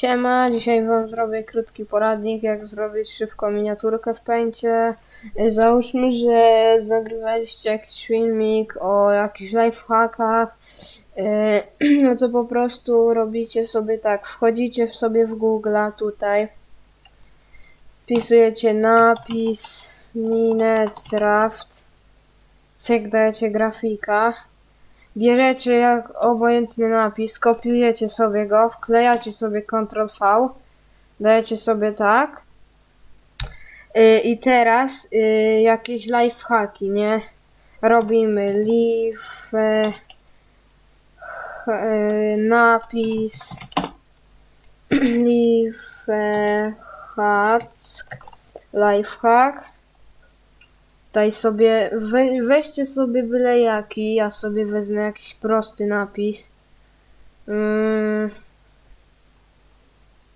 Siema, dzisiaj wam zrobię krótki poradnik, jak zrobić szybko miniaturkę w pęcie. Załóżmy, że nagrywaliście jakiś filmik o jakichś lifehackach. Yy, No to po prostu robicie sobie tak, wchodzicie sobie w Google'a tutaj, wpisujecie napis Minecraft, cyk dajecie grafika, Bierzecie jak obojętny napis, kopiujecie sobie go, wklejacie sobie Ctrl V, dajecie sobie tak. Y, I teraz y, jakieś lifehacki, nie? Robimy ch- e, napis, e, hack, lifehack. Daj sobie, we, weźcie sobie byle jaki, ja sobie wezmę jakiś prosty napis. Ym,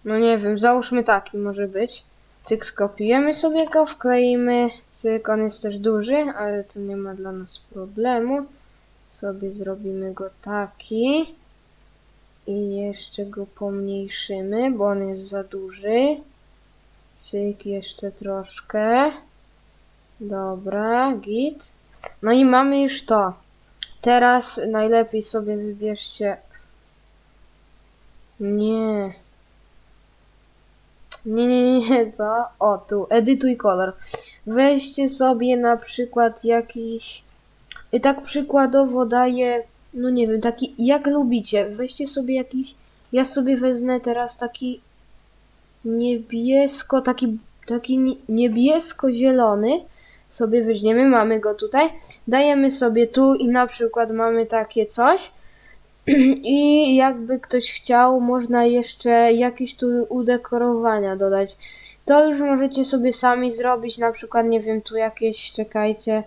no nie wiem, załóżmy taki może być. Cyk, skopiujemy sobie go, wkleimy. Cyk, on jest też duży, ale to nie ma dla nas problemu. Sobie zrobimy go taki. I jeszcze go pomniejszymy, bo on jest za duży. Cyk, jeszcze troszkę. Dobra, git. No i mamy już to. Teraz najlepiej sobie wybierzcie. Nie. Nie, nie, nie, to. O, tu, edytuj kolor. Weźcie sobie na przykład jakiś. I tak przykładowo daję. No nie wiem, taki jak lubicie. Weźcie sobie jakiś. Ja sobie wezmę teraz taki niebiesko, taki, taki ni- niebiesko-zielony sobie weźmiemy, mamy go tutaj, dajemy sobie tu i na przykład mamy takie coś i jakby ktoś chciał, można jeszcze jakieś tu udekorowania dodać. To już możecie sobie sami zrobić, na przykład nie wiem, tu jakieś, czekajcie,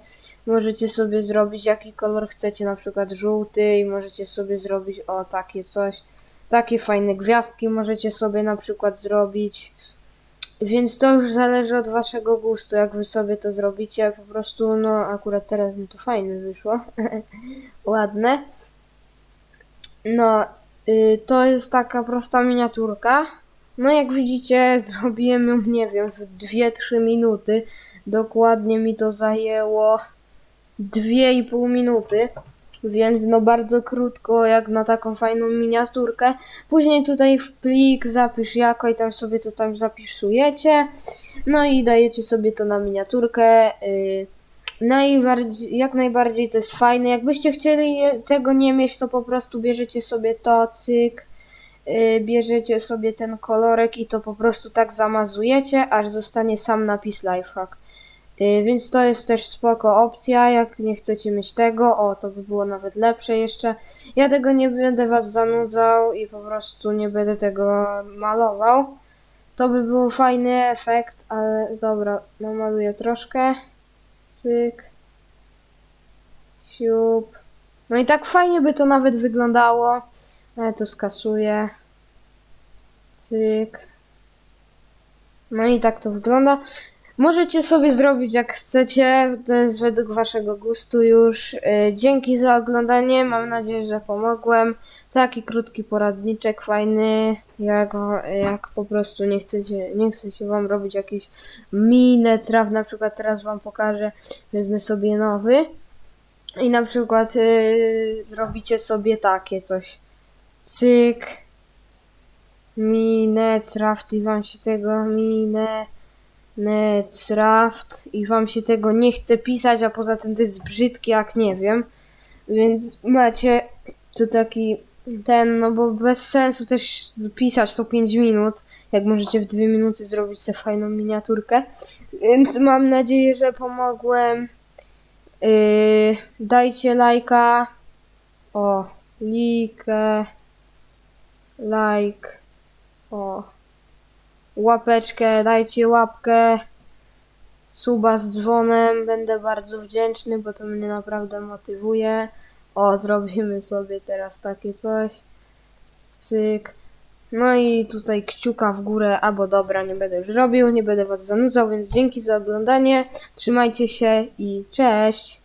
możecie sobie zrobić jaki kolor chcecie, na przykład żółty i możecie sobie zrobić o takie coś. Takie fajne gwiazdki możecie sobie na przykład zrobić. Więc to już zależy od waszego gustu, jak wy sobie to zrobicie. Po prostu, no akurat teraz mi to fajne wyszło. Ładne. No, y, to jest taka prosta miniaturka. No jak widzicie, zrobiłem ją, nie wiem, w 2-3 minuty. Dokładnie mi to zajęło 2,5 minuty. Więc no bardzo krótko, jak na taką fajną miniaturkę. Później tutaj w plik zapisz jako i tam sobie to tam zapisujecie. No i dajecie sobie to na miniaturkę. Yy, najbardziej, jak najbardziej to jest fajne. Jakbyście chcieli tego nie mieć, to po prostu bierzecie sobie to, cyk. Yy, bierzecie sobie ten kolorek i to po prostu tak zamazujecie, aż zostanie sam napis lifehack. Y, Więc to jest też spoko opcja, jak nie chcecie mieć tego, o to by było nawet lepsze jeszcze. Ja tego nie będę was zanudzał i po prostu nie będę tego malował. To by był fajny efekt, ale dobra, namaluję troszkę. Cyk. Siup. No i tak fajnie by to nawet wyglądało. Ale to skasuję. Cyk. No i tak to wygląda. Możecie sobie zrobić jak chcecie, to jest według waszego gustu już. Yy, Dzięki za oglądanie, mam nadzieję, że pomogłem. Taki krótki poradniczek fajny, jak, jak po prostu nie chcecie, nie chcecie wam robić jakiś minecraft, na przykład teraz wam pokażę, wezmę sobie nowy i na przykład yy, robicie sobie takie coś. Cyk, minecraft i wam się tego mine Netcraft i wam się tego nie chce pisać, a poza tym to jest brzydkie jak nie wiem. Więc macie tu taki ten, no bo bez sensu też pisać to 5 minut, jak możecie w 2 minuty zrobić sobie fajną miniaturkę. Więc mam nadzieję, że pomogłem. Yy, dajcie lajka. O, likę. Like. O łapeczkę, dajcie łapkę, suba z dzwonem, będę bardzo wdzięczny, bo to mnie naprawdę motywuje. O, zrobimy sobie teraz takie coś. Cyk. No i tutaj kciuka w górę, albo dobra, nie będę już robił, nie będę was zanudzał, więc dzięki za oglądanie, trzymajcie się i cześć!